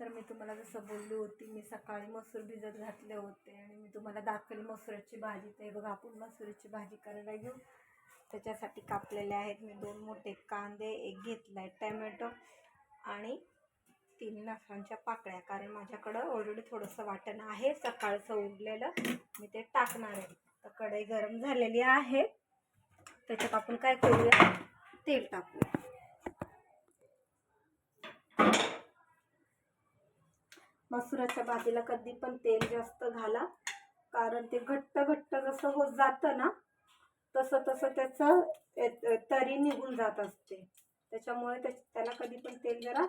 तर मी तुम्हाला जसं बोलली होती मी सकाळी मसूर भिजत घातले होते आणि मी तुम्हाला दाखवली मसुराची भाजी ते बघा आपण मसुराची भाजी करायला घेऊ त्याच्यासाठी कापलेले आहेत. मी दोन मोठे कांदे एक घेतला आहे टॅमॅटो आणि तीन लसणाच्या पाकळ्या कारण माझ्याकडं ऑलरेडी थोडंसं वाटण आहे. सकाळचं उरलेलं मी ते टाकणार आहे. तर कढई गरम झालेली आहे. त्याच्यात आपण काय करूया? तेल टाकूया. मसुराच्या भाजीला कधी पण तेल जास्त घाला. कारण ते घट्ट घट्ट जसं होत जातं ना तसं तसं त्याचं तरी निघून जात असते. त्याच्यामुळे त्या त्याला कधी पण तेल जरा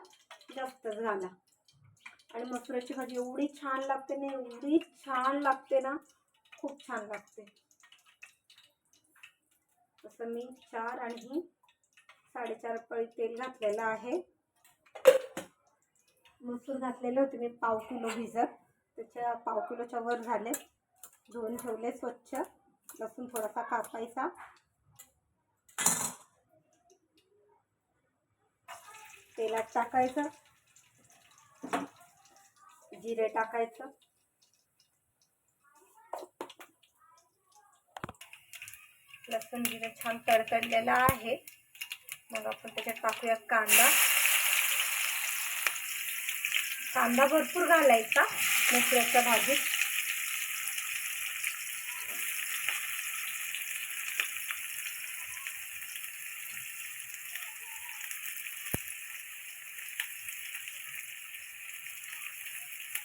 जास्तच घाला. आणि मसुराची भाजी एवढी छान लागते ना एवढी छान लागते ना खूप छान लागते. तसं मी चार आणि साडेचार पळी तेल घातलेलं आहे. मसूर घातलेले होते मी पाव किलो भिजत. त्याच्या पाव किलोच्या वर झाले. धुवून ठेवले स्वच्छ. लसूण थोडासा कापायचा. तेलात टाकायचं. जिरे टाकायचं. लसूण जिरे छान तडतडलेला आहे. मग आपण त्याच्यात टाकूया कांदा. कांदा भरपूर घालायचा मसुराच्या भाजीत.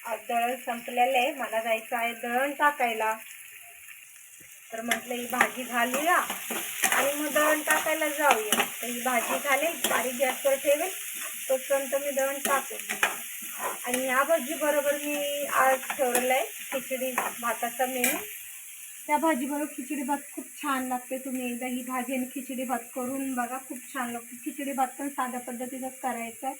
आज दळण संपलेलं आहे. मला जायचं आहे दळण टाकायला. तर म्हटलं ही भाजी घालूया आणि मग दळण टाकायला जाऊया. तर ही भाजी घालेल बारीक गॅसवर ठेवेल. तोपर्यंत मी दळण टाकेल आणि या भाजी बरोबर मी आज ठेवलेलं आहे खिचडी भाताचा मेनू. त्या भाजीबरोबर खिचडी भात खूप छान लागते तुम्ही एकदा ही भाजी आणि खिचडी भात करून बघा खूप छान लागते. खिचडी भात पण साध्या पद्धतीनंच करायचं.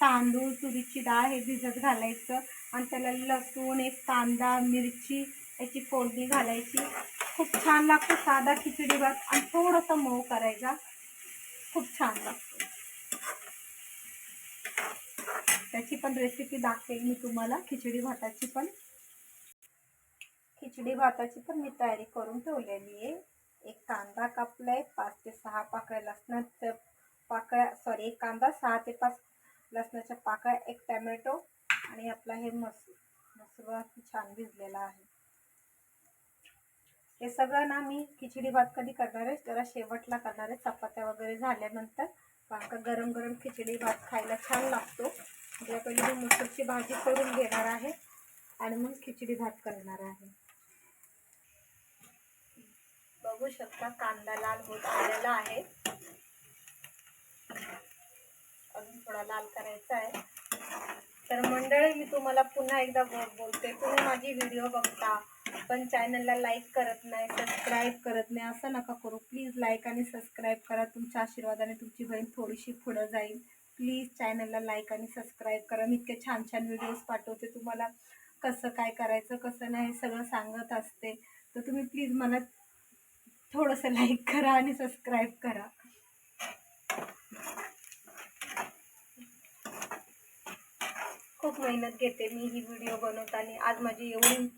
तांदूळ तुरीची डाळ हे भिजत घालायचं आणि त्याला लसूण एक कांदा मिरची याची फोडणी घालायची. खूप छान लागतो साधा खिचडी भात आणि थोडासा मऊ करायचा. खूप छान लागतो. त्याची पण रेसिपी दाखवेल मी तुम्हाला. खिचडी भाताची पण. खिचडी भाताची पण मी तयारी करून ठेवलेली आहे. एक कांदा कापलाय पाच ते सहा पाकळ्या लसणाच्या पाकळ्या सॉरी एक कांदा सहा ते पाच लसणाच्या पाकळ्या एक टॅमॅटो आणि आपला हे मसूर मसूर छान भिजलेला आहे. हे सगळं ना मी खिचडी भात कधी करणार आहे? जरा शेवटला करणार आहे. चपात्या वगैरे झाल्यानंतर. कारण का गरम गरम खिचडी भात खायला छान लागतो. आपल्या पहिले मी मसूरची भाजी करून घेणार आहे आणि मग खिचडी भात करणार आहे. बघू शकता कांदा लाल होत आलेला आहे. अजून थोडा लाल करायचा आहे. तर मंडळी मी तुम्हाला पुन्हा एकदा बोल बोलते तुम्ही माझी व्हिडिओ बघता पण चॅनलला लाईक करत नाही सबस्क्राईब करत नाही असं नका करू. प्लीज लाईक आणि सबस्क्राईब करा. तुमच्या आशीर्वादाने तुमची बहीण थोडीशी पुढं जाईल. प्लीज चॅनलला लाईक आणि सबस्क्राईब करा. मी इतके छान छान व्हिडिओज पाठवते. तुम्हाला कसं काय करायचं कसं नाही हे सगळं सांगत असते. तर तुम्ही प्लीज मला थोडंसं लाईक करा आणि सबस्क्राईब करा. खूप मेहनत घेते मी ही व्हिडिओ बनवताना. आज माझी एवढी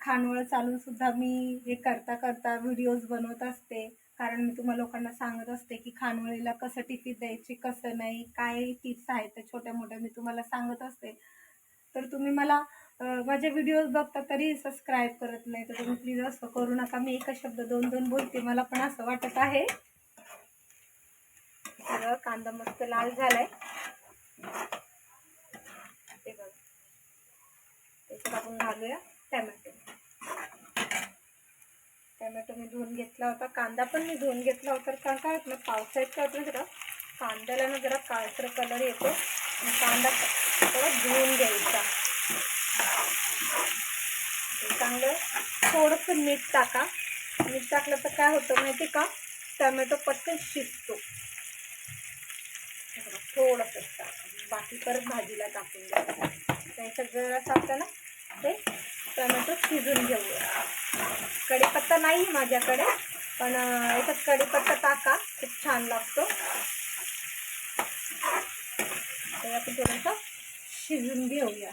खानवळ चालूनसुद्धा मी हे करता करता व्हिडिओज बनवत असते. कारण मी तुम्हाला लोकांना सांगत असते की खानवळीला कसं टिफिन द्यायची कसं नाही काय टिप्स आहेत त्या छोट्या मोठ्या मी तुम्हाला सांगत असते. तर तुम्ही मला माझे व्हिडिओज बघता तरी सबस्क्राईब करत नाही तर तुम्ही प्लीज असं करू नका. मी एकच शब्द दोन दोन बोलते मला पण असं वाटत आहे. सगळं कांदा मस्त लाल झालाय. ते बघा. त्याच्यात आपण घालूया टॅमॅटो टॅमॅटो. मी धुवून घेतला होता. कांदा पण मी धुवून घेतला होता. कारण काय होतं ना पावसाळ्यात काय होतं जरा कांद्याला ना जरा काळसर कलर येतो. आणि कांदा थोडा धुवून घ्यायचा. चांगलं थोडंसं मीठ टाका. मीठ टाकलं तर काय होतं माहिती का? टमॅटो पटकन शिजतो. थोडंसं टाका. बाकी परत भाजीला टाकून द्या. त्याच्यात जरासं आपल्याला ते टोमॅटो शिजून घेऊया नाही माझ्याकडे पण याच्यात कढीपत्ता टाका. खूप छान लागतो. तर आपण थोडंसं शिजून घेऊया.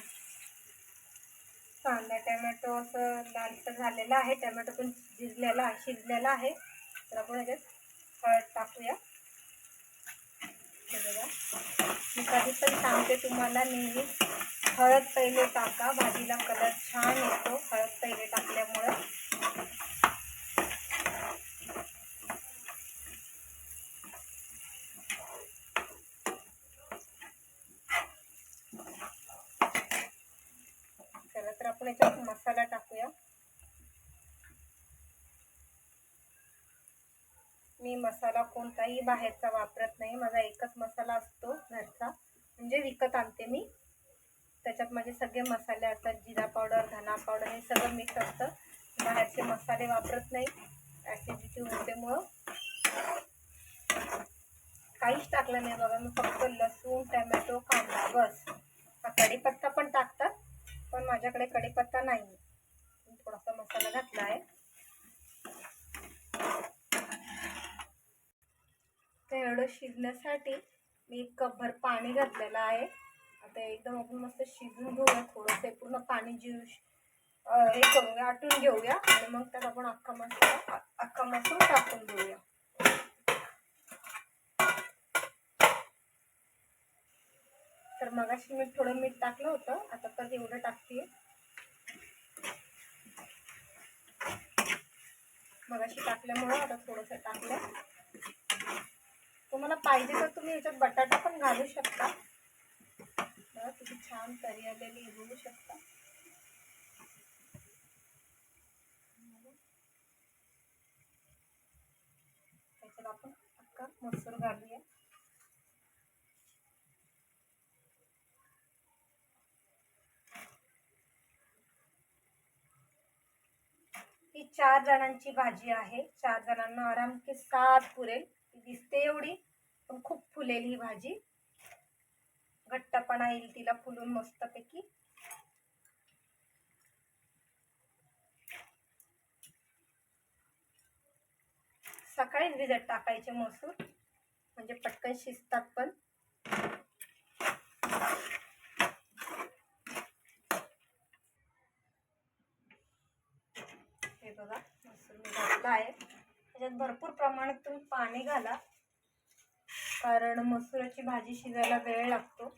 कांदा टॅमॅटो असं लालसर झालेला आहे. टॅमॅटो पण शिजलेला शिजलेला आहे. तर आपण याच्यात हळद टाकूया. मी कधी पण सांगते तुम्हाला नेहमी हळद पहिले टाका. भाजीला कलर छान येतो. हळद पहिले टाकल्यामुळं चला तर आपण याच्यात मसाला टाकूया. मी मसाला कोणताही बाहेरचा वापरत नाही. माझा एकच मसाला असतो घरचा. म्हणजे विकत आणते मी. त्याच्यात माझे सगळे मसाले असतात. जिरा पावडर धना पावडर हे सगळं मिक्स असतं. बाहेरचे मसाले वापरत नाही. ॲसिडिटी होतेमुळं काहीच टाकलं नाही बघा. मी फक्त लसूण टॅमॅटो कांदा बस हा कढीपत्ता पण टाकतात पण माझ्याकडे कढीपत्ता नाही मी थोडासा मसाला घातला आहे तर एवढं शिजण्यासाठी मी एक कपभर पाणी घातलेलं आहे. आता एकदम आपण मस्त शिजून घेऊया थोडंसं पूर्ण पाणी जीव हे करूया आटून घेऊया आणि मग त्यात आपण अख्खा मसाला अख्खा मसूर टाकून घेऊया तर मगाशी मी थोडं मीठ टाकलं होतं आता तर एवढं टाकते. मगाशी टाकल्यामुळं आता थोडंसं टाकलं. तुम्हाला पाहिजे तर तुम्ही याच्यात बटाटा पण घालू शकता. बघा किती छान तरी आलेली बघू शकता. त्याच्यात आपण अक्का मसूर घालूया. ही चार जणांची भाजी आहे. चार जणांना आराम की साथ पुरेल. दिसते एवढी. पण खूप फुलेल ही भाजी. घट्टपणा येईल तिला फुलून मस्तपैकी. सकाळीच भिजत टाकायचे मसूर म्हणजे पटकन शिजतात पण. हे बघा मसूर मी घातला आहे. त्याच्यात भरपूर प्रमाणात तुम्ही पाणी घाला. कारण मसुराची भाजी शिजायला वेळ लागतो.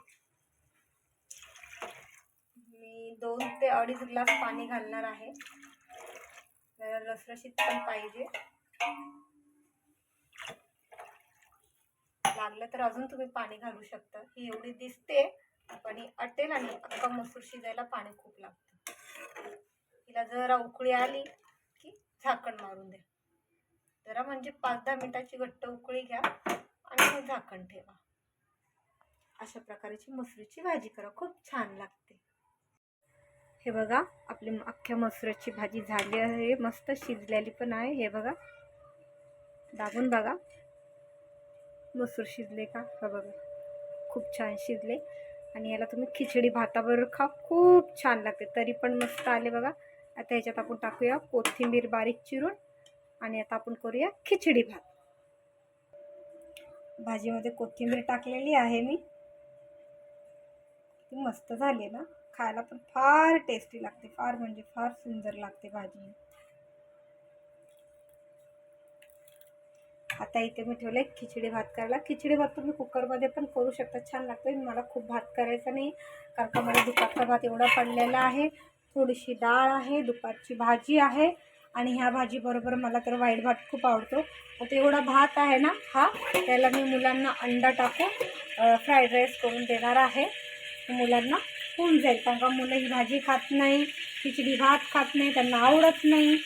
मी दोन ते अडीच ग्लास पाणी घालणार आहे. जरा रसरशीत पण पाहिजे. लागलं तर अजून तुम्ही पाणी घालू शकता. ही एवढी दिसते पण ही अटेल आणि अख्खा मसूर शिजायला पाणी खूप लागतं. तिला जरा उकळी आली की झाकण मारून द्या. जरा म्हणजे पाच दहा मिनिटाची घट्ट उकळी घ्या. आणि मग झाकण ठेवा. अशा प्रकारची मसुरीची भाजी करा. खूप छान लागते. हे बघा आपली अख्ख्या मसुराची भाजी झाली आहे. मस्त शिजलेली पण आहे. हे बघा. दाबून बघा. मसूर शिजले का? हा बघा. खूप छान शिजले. आणि याला तुम्ही खिचडी भाताबरोबर खा खूप छान लागते. तरी पण मस्त आले बघा. आता ह्याच्यात आपण टाकूया कोथिंबीर बारीक चिरून. आणि आता आपण करूया खिचडी भात. भाजीमध्ये कोथिंबीर टाकलेली आहे मी. ती मस्त झाली ना. खायला पण फार टेस्टी लागते. फार म्हणजे फार सुंदर लागते भाजी. आता इथे मी ठेवलं आहे खिचडी भात करायला. खिचडी भात तुम्ही कुकरमध्ये पण करू शकता. छान लागते मला खूप भात करायचा नाही. कारण का मला दुपारचा भात एवढा पडलेला आहे. थोडीशी डाळ आहे. दुपारची भाजी आहे. आणि ह्या भाजीबरोबर मला तर वाईट भात खूप आवडतो. तर एवढा भात आहे ना हा त्याला मी मुलांना अंडा टाकून फ्राईड राईस करून देणार आहे. मुलांना होऊन जाईल कारण का मुलं ही भाजी खात नाही खिचडी भात खात नाही त्यांना आवडत नाही.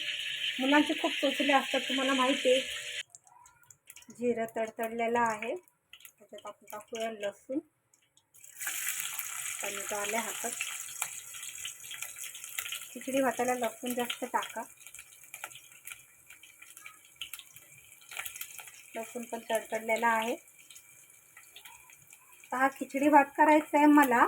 मुलांचे खूप चोचले असतात तुम्हाला माहिती आहे. जिरं तडतडलेलं आहे. त्याच्यात आपण टाकूया लसूण. टमॅटो आले हातात खिचडी भाताला लसूण जास्त टाका. लसूण पण तडतडलेला आहे. आता हा खिचडी भात करायचा आहे मला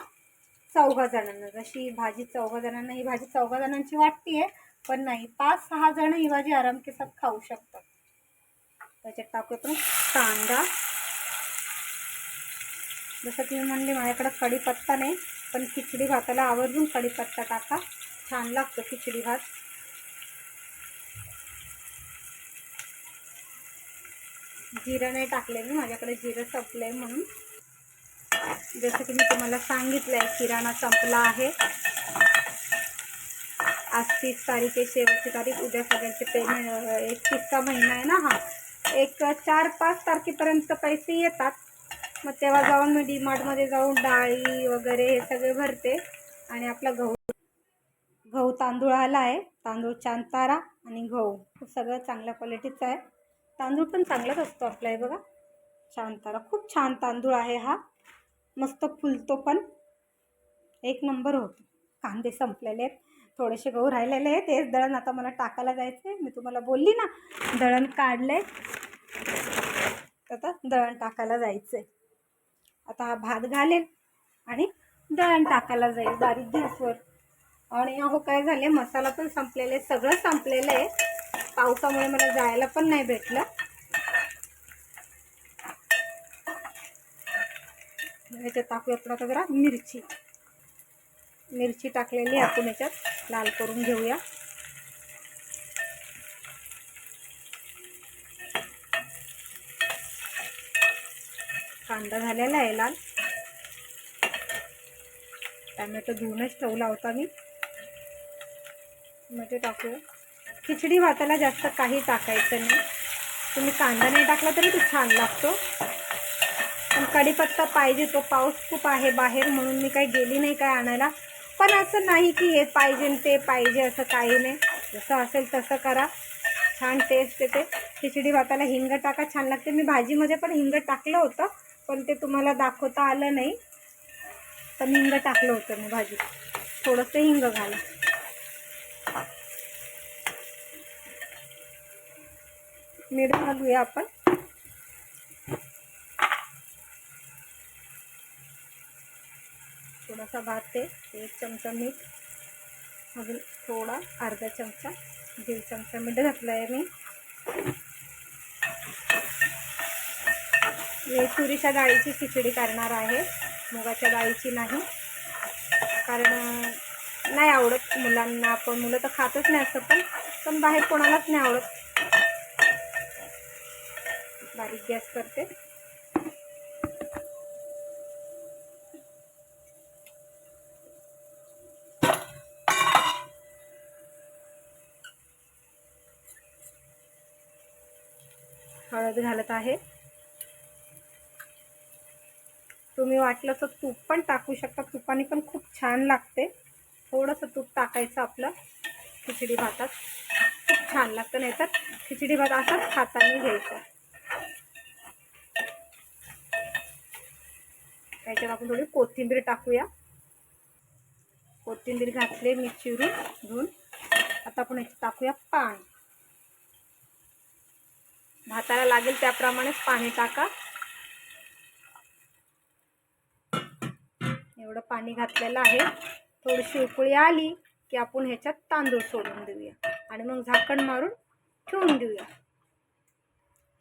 चौघा जणांना. जशी भाजी चौघा जणांना ही भाजी चौघा जणांची वाटते आहे पण नाही. पाच सहा जण ही भाजी आराम के खाऊ शकतात. त्याच्यात टाकू आपण कांदा. जसं की म्हणले माझ्याकडं कढीपत्ता नाही पण खिचडी भाताला आवर्जून कढीपत्ता टाका. छान लागतो खिचडी भात. जिरं नाही टाकले मी माझ्याकडे जिरं संपलं आहे म्हणून. जसं की मी तुम्हाला सांगितलं आहे किराणा संपला आहे. आज तीस तारीख आहे शेवटची तारीख उद्या सगळ्यांचे पेमेंट एकतीसचा महिना आहे ना हा. एक चार पाच तारखेपर्यंत पैसे येतात. मग तेव्हा जाऊन मी डीमार्टमध्ये जाऊन डाळी वगैरे हे सगळे भरते आणि आपला गहू गहू तांदूळ आला आहे तांदूळ चांतारा आणि गहू. सगळं चांगल्या क्वालिटीचं आहे. तांदूळ पण चांगलाच असतो आपला हे बघा. तारा खूप छान तांदूळ आहे हा. मस्त फुलतो पण. एक नंबर होतो. कांदे संपलेले आहेत. थोडेसे गहू राहिलेले आहेत. तेच दळण आता मला टाकायला जायचं आहे मी तुम्हाला बोलली ना दळण काढले आता दळण टाकायला जायचं आहे आता हा भात घालेल आणि दळण टाकायला जाईल. बारीक गॅसवर. आणि अहो काय झाले मसाला पण संपलेले सगळं संपलेलं आहे. पावसामुळे मला जायला पण नाही भेटलं. ह्याच्यात टाकूया आपण आता जरा? मिरची. मिरची टाकलेली आहे आपण ह्याच्यात लाल करून घेऊया. कांदा झालेला आहे लाल. टॅमॅटो धुवूनच ठेवला होता मी. म्हणजे टाकूया. खिचडी भाताला जास्त काही टाकायचं नाही. तुम्ही कांदा नाही टाकला तरी तो छान लागतो. पण कढीपत्ता पाहिजे तो पाऊस खूप आहे बाहेर म्हणून मी काही गेली नाही काय आणायला. पण असं नाही की हे पाहिजे ते पाहिजे असं काही नाही. जसं असेल तसं करा. छान टेस्ट येते. खिचडी भाताला हिंग टाका छान लागते. मी भाजीमध्ये पण हिंग टाकलं होतं पण ते तुम्हाला दाखवता आलं नाही. पण हिंग टाकलं होतं मी भाजीत. थोडंसं हिंग घाला. मीठ घालूया आपण. थोडासा भात आहे एक चमचा मीठ अजून थोडा अर्धा चमचा दीड चमचा मीठ घातलं आहे मी तुरीच्या डाळीची खिचडी करणार आहे मुगाच्या डाळीची नाही. कारण नाही आवडत मुलांना आपण मुलं तर खातच नाही असं पण पण बाहेर कोणालाच नाही आवडत. बारीक गॅस करते. हळद घालत आहे. तुम्ही वाटलं तर तूप पण टाकू शकता. तुपाने पण खूप छान लागते. थोडंसं तूप टाकायचं आपलं खिचडी भातात. खूप छान लागतं नाही तर खिचडी भात असाच खाताना घ्यायचा. त्याच्यात आपण थोडी कोथिंबीर टाकूया. कोथिंबीर घातले मी चिरून धुवून. आता आपण याच्यात टाकूया पाणी. भाताला लागेल त्याप्रमाणेच पाणी टाका. एवढं पाणी घातलेलं आहे. थोडीशी उकळी आली की आपण ह्याच्यात तांदूळ सोडून देऊया. आणि मग झाकण मारून ठेवून देऊया.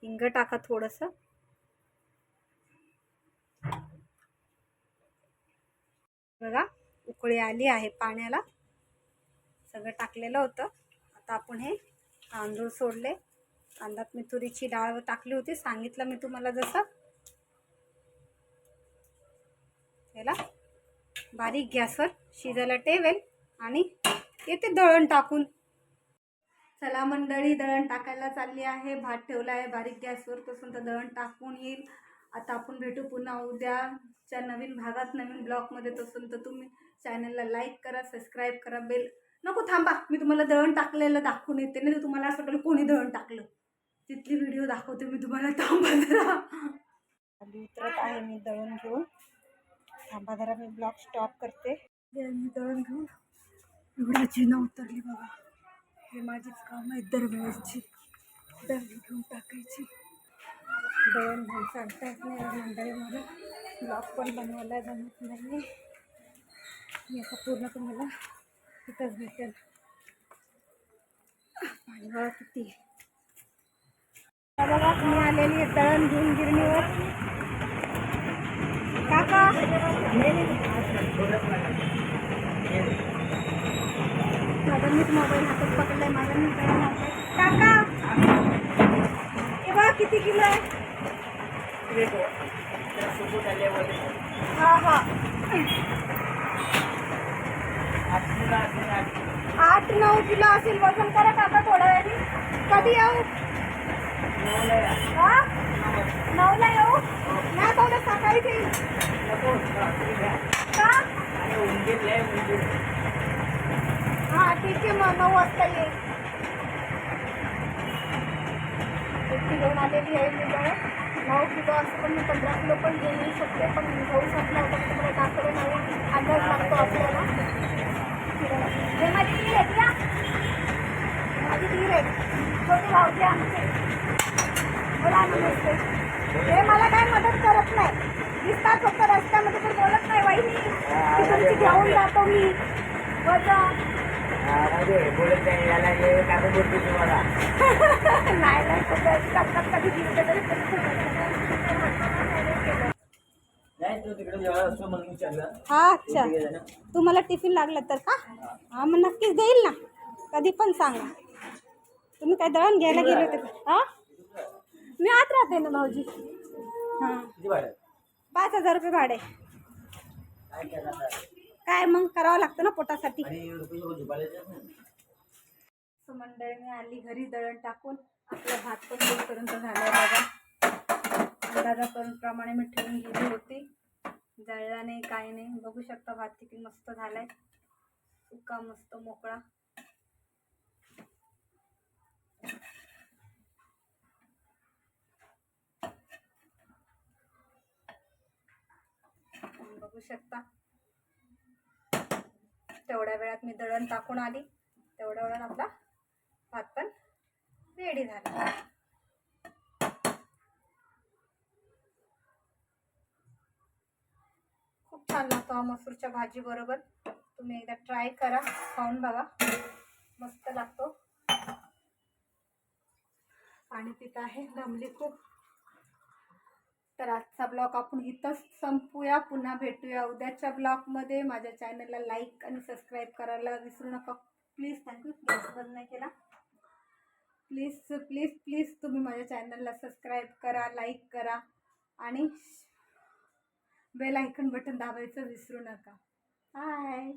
हिंग टाका थोडंसं. बघा उकळी आली आहे पाण्याला. सगळं टाकलेलं होतं. आता आपण हे तांदूळ सोडले. कांदात मी तुरीची डाळ टाकली होती. सांगितलं मी तुम्हाला जसं. त्याला बारीक गॅसवर शिजायला ठेवेल आणि येते दळण टाकून. चला मंडळी दळण टाकायला चालली आहे. भात ठेवला आहे बारीक गॅसवर. तसं तर दळण टाकून येईल. आता आपण भेटू पुन्हा उद्याच्या नवीन भागात नवीन ब्लॉगमध्ये तसून तर तुम्ही चॅनलला लाईक करा सबस्क्राईब करा बेल नको थांबा मी तुम्हाला दळण टाकलेलं दाखवून येते नाही तर तुम्हाला असं वाटेल कोणी दळण टाकलं. तिथली व्हिडिओ दाखवते मी तुम्हाला थांबा जरा. उतरत आहे मी दळण घेऊन. थांबा जरा मी ब्लॉग स्टॉप करते. मी दळण घेऊन एवढा जिना उतरली बाबा हे माझीच काम आहे दरवेळेसची. दळण घेऊन टाकायची. दोन चालता चालतात नाही मंडळी म्हणून. ब्लॉक पण बनवायला जमत नाही मी आता पूर्ण तुम्हाला तिथंच भेटेल. पाणी किती. बघा मी आलेली आहे तळण घेऊन गिरणीवर. काका. माझा मीच मोबाईल हातात पकडलाय माझा मी काय काका. किती किलो आहे. हा हा. आठ नऊ किलो असेल वजन करा काका थोड्या वेळाने. कधी येऊ? हा? नऊला येऊ? नाही तेवढं सकाळीच येईल. का? हा ठीक आहे मग नऊ वाजता ये एक किलो आलेली आहे मी जवळ. नऊ किलो असं पण मी पंधरा किलो पण घेऊन येऊ शकते पण घेऊ शकला होता की तुम्हाला टाकले नाही अंदाज लागतो आपल्याला. हे माझी ती आहे ना? माझी ती आहे छोटी भावजी आमचे. बोला नमस्ते. हे मला काय मदत करत नाही. दिसतात फक्त रस्त्यामध्ये पण बोलत नाही वहिनी की तुमची घेऊन जातो मी. वजन बोलत नाही याला हे काय बोलते तुम्हाला. नाही हा अच्छा. तुम्हाला टिफिन लागलं तर का? हा. मग नक्कीच देईल ना. कधी पण सांगा. तुम्ही काय दळण घ्यायला गेले होते का? हा? मी आत राहते ना भाऊजी. हां किती भाडं पाच हजार रुपये भाडे काय मग करावं लागतं ना पोटासाठी? मंडळीने आली घरी दळण टाकून. आपला भात पण दूरपर्यंत झालाय बघा अंदाजा करून प्रमाणे मी ठेवून गेली होती. जळला नाही काय नाही. बघू शकता भात किती मस्त झालाय. सुका मस्त मोकळा. बघू शकता. तेवढ्या वेळात मी दळण टाकून आली. तेवढ्या वेळात आपला भात पण रेडी झाला. खूप छान लागतो हा मसूरच्या भाजी बरोबर. तुम्ही एकदा ट्राय करा खाऊन बघा. मस्त लागतो. आणि तिथं आहे दमली खूप तर आजचा ब्लॉग आपण इथंच संपूया. पुन्हा भेटूया उद्याच्या ब्लॉगमध्ये. माझ्या चॅनलला लाईक आणि सबस्क्राईब करायला विसरू नका. प्लीज थँक्यू प्लीज बंद नाही केला. प्लीज प्लीज प्लीज तुम्ही माझ्या चॅनलला सबस्क्राईब करा लाईक करा आणि बेल आयकन बटन दाबायचं विसरू नका. हाय